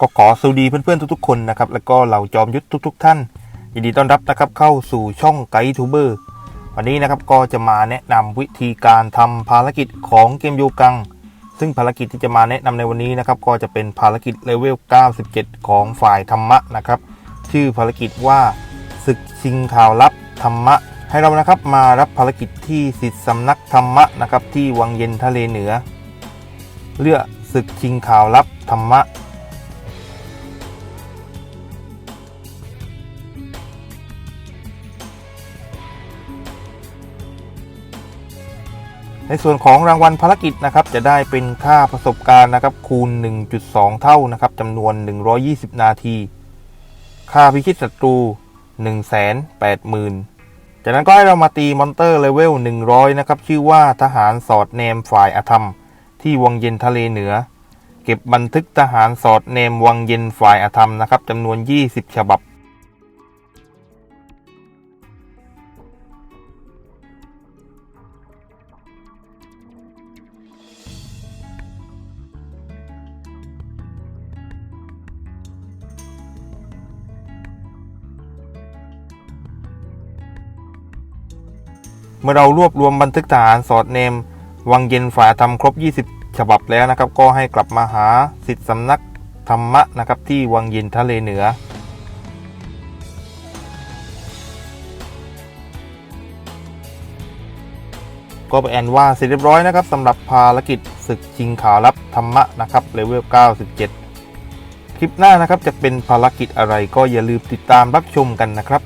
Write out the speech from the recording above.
ก็ขอสวัสดีเพื่อนๆทุกๆคนนะครับแล้วก็เหล่าจอมยุทธทุก ๆ ท่านยินดีต้อนรับนะครับเข้าสู่ช่องไกด์ทูเบอร์วันนี้นะครับก็จะมาแนะนำวิธีการทำภารกิจของเกมโยกัง ซึ่งภารกิจที่จะมาแนะนำในวันนี้นะครับก็จะเป็นภารกิจเลเวล 97 ของฝ่ายธรรมะนะครับชื่อภารกิจว่าศึกชิงข่าวลับธรรมะ ให้เรานะครับมารับภารกิจที่สิทธิสำนักธรรมะนะครับที่วังเย็นทะเลเหนือเลือกศึกชิงข่าวลับธรรมะ ในส่วนของรางวัลภารกิจนะครับจะได้เป็นค่าประสบการณ์นะครับคูณ 1.2 เท่านะครับจำนวน 120 นาที ค่าพิชิตศัตรู 180,000 จากนั้นก็ให้เรามาตีมอนเตอร์เลเวล 100 นะครับ ชื่อว่าทหารสอดแนมฝ่ายอธรรม ที่วังเย็นทะเลเหนือ เก็บบันทึกทหารสอดแนมวังเย็นฝ่ายอธรรมนะครับจำนวน 20 ฉบับ มื่อเรารวบรวมบันทึกทหารสอดเนม วังเย็นฝ่ายธรรมครบ 20 ฉบับแล้วนะครับ ก็ให้กลับมาหาสิทธิสำนักธรรมะนะครับ ที่วังเย็นทะเลเหนือก็ไปแอนว่าเสร็จเรียบร้อยนะครับสำหรับภารกิจศึกชิงข่าวลับธรรมะนะครับเลเวล 97 คลิปหน้านะครับจะเป็นภารกิจอะไรก็อย่าลืมติดตามรับชมกันนะครับ